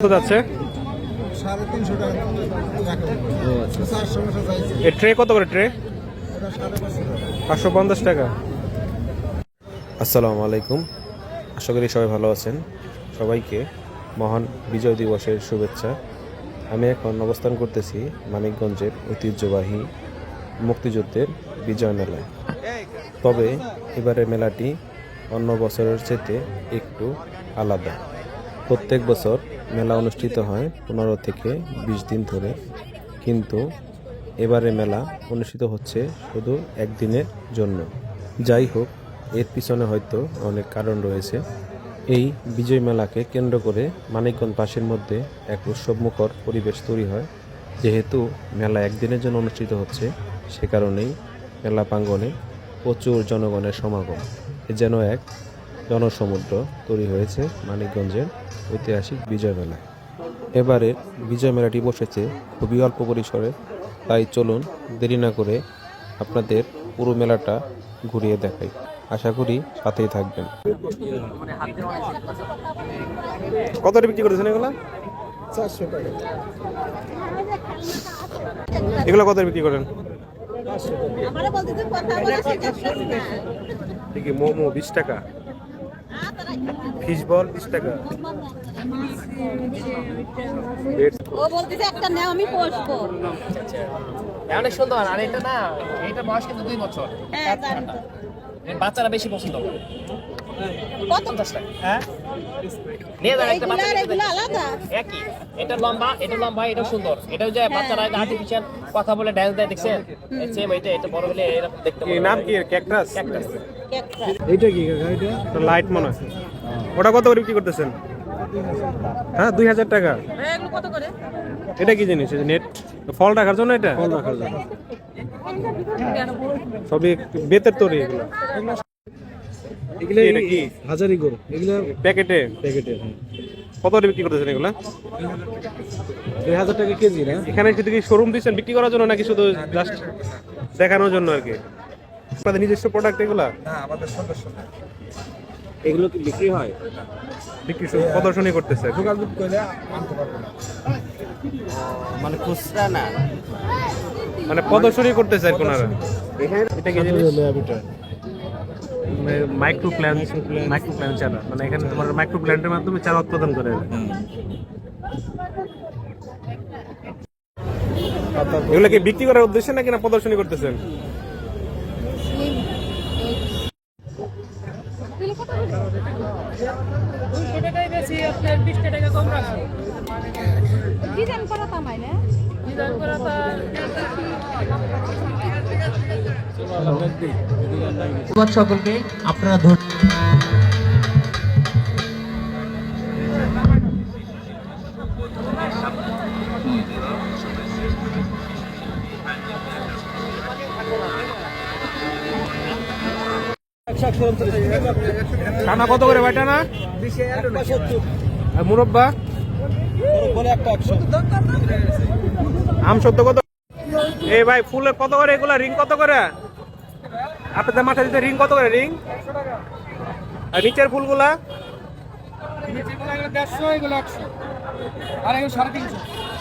কত যাচ্ছে? ট্রে কত করে ট্রে? পাঁচশো পঞ্চাশ টাকা। আসসালামু আলাইকুম। আশা করি সবাই ভালো আছেন। সবাইকে মহান বিজয় দিবসের শুভেচ্ছা। আমি এখন অবস্থান করতেছি মানিকগঞ্জের ঐতিহ্যবাহী মুক্তিযুদ্ধের বিজয় মেলায়। তবে এবারের মেলাটি অন্য বছরের চেয়ে একটু আলাদা। প্রত্যেক বছর মেলা অনুষ্ঠিত হয় পনেরো থেকে বিশ দিন ধরে। কিন্তু এবারে মেলা অনুষ্ঠিত হচ্ছে শুধু একদিনের জন্য। যাই হোক, এর পিছনে হয়তো অনেক কারণ রয়েছে। এই বিজয় মেলাকে কেন্দ্র করে মানিকগঞ্জ পাশের মধ্যে এক উৎসবমুখর পরিবেশ তৈরি হয়। যেহেতু মেলা একদিনের জন্য অনুষ্ঠিত হচ্ছে, সে কারণেই মেলা প্রাঙ্গণে প্রচুর জনগণের সমাগম। যেন এক জনসমুদ্র তৈরি হয়েছে মানিকগঞ্জের ঐতিহাসিক বিজয় মেলায় এবারে বিজয় মেলাটি বসেছে খুবই অল্প পরিসরে তাই চলুন দেরি না করে আপনাদের পুরো মেলাটা ঘুরিয়ে দেখাই। আশা করি সাথেই থাকবেন। কত বিক্রি করেছেন এগুলো? চারশো টাকা। এগুলো কত বিক্রি করেন? মোমো বিশ টাকা। ফিশ বল বিশ টাকা ও বলতেছে একটা নাও আমি পোষবো। অনেক সুন্দর আর এটা না এটা বয়স কিন্তু দুই বছর। হ্যাঁ জানি তো। বাচ্চারা বেশি পছন্দ করে। কত? পঞ্চাশ টাকা হ্যাঁ? নিয়ে একটা বাচ্চা আলাদা। একই। এটা লম্বা এটা লম্বা এটা সুন্দর। এটা যে বাচ্চারা আর্টিফিশিয়াল কথা বলে ড্যান্স দেয় দেখছেন? সেম এটা এটা বড় হলে এরকম দেখতে কি নাম কি? ক্যাকটাস। এইটা কি এটা? লাইট মনে হয়। ওটা কত করে বিক্রি করতেছেন? হ্যাঁ দুই হাজার টাকা। করে? এটা কি জিনিস? নেট ফল রাখার জন্য এটা? ফল সবই বেতের তৈরি এগুলো। এগুলো এটা কি? হাজারি গরু। এগুলো প্যাকেটে? প্যাকেটে কত করে বিক্রি করতেছেন এগুলো? দুই হাজার টাকা কেজি না? এখানে শুধু কি শোরুম দিচ্ছেন বিক্রি করার জন্য নাকি শুধু জাস্ট দেখানোর জন্য আর কি? আপনাদের নিজস্ব প্রোডাক্ট এগুলা? না আমাদের সদস্য এগুলো কি বিক্রি হয়? বিক্রি শুধু প্রদর্শনী করতেছে যোগাযোগ করলে আনতে পারব না। মানে খুচরা না? মানে প্রদর্শনী করতেছে আর কোনারা এটা কি জিনিস? মাইক্রো প্ল্যান মাইক্রো প্ল্যান চারা মানে এখানে তোমার মাইক্রো প্ল্যান্টের মাধ্যমে চারা উৎপাদন করে। এগুলো কি বিক্রি করার উদ্দেশ্যে নাকি না প্রদর্শনী করতেছেন? ডিজাইন করা তামাই না। ধন্যবাদ সকলকে। আপনারা টানা কত করে ভাই, টানা? মুরব্বা? আম সত্য কত? এই ভাই, ফুলের কত করে? এগুলা রিং কত করে? আপনাদের মাথা দিতে রিং কত করে রিং আর নিচের ফুলগুলা?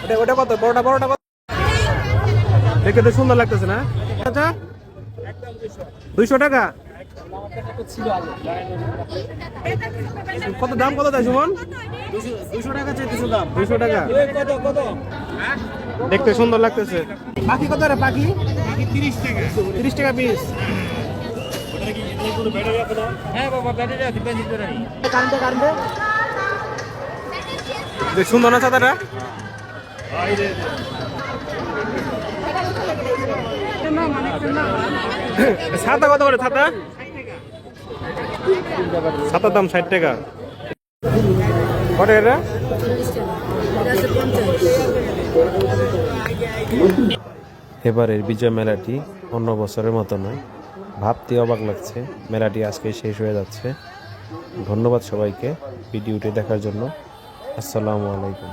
ওটা ওটা কত? বড়টা বড়টা কত? তো সুন্দর লাগতেছে না? আচ্ছা। দুইশো টাকা? কত দাম? কত দেয় সুমন? দুশো টাকা চাইতেছে দাম। দুশো টাকা। দেখতে সুন্দর লাগতেছে। পাখি কত রে পাখি তিরিশ টাকা। তিরিশ টাকা পিস সুন্দর না ছাতাটা। ছাতা কত করে ছাতা? ছাতার দাম ষাট টাকা। কত এবারের বিজয় মেলাটি অন্য বছরের মতো নয়। ভাবতে অবাক লাগছে। মেলাটি আজকে শেষ হয়ে যাচ্ছে। ধন্যবাদ সবাইকে ভিডিওটি দেখার জন্য। আসসালামু আলাইকুম।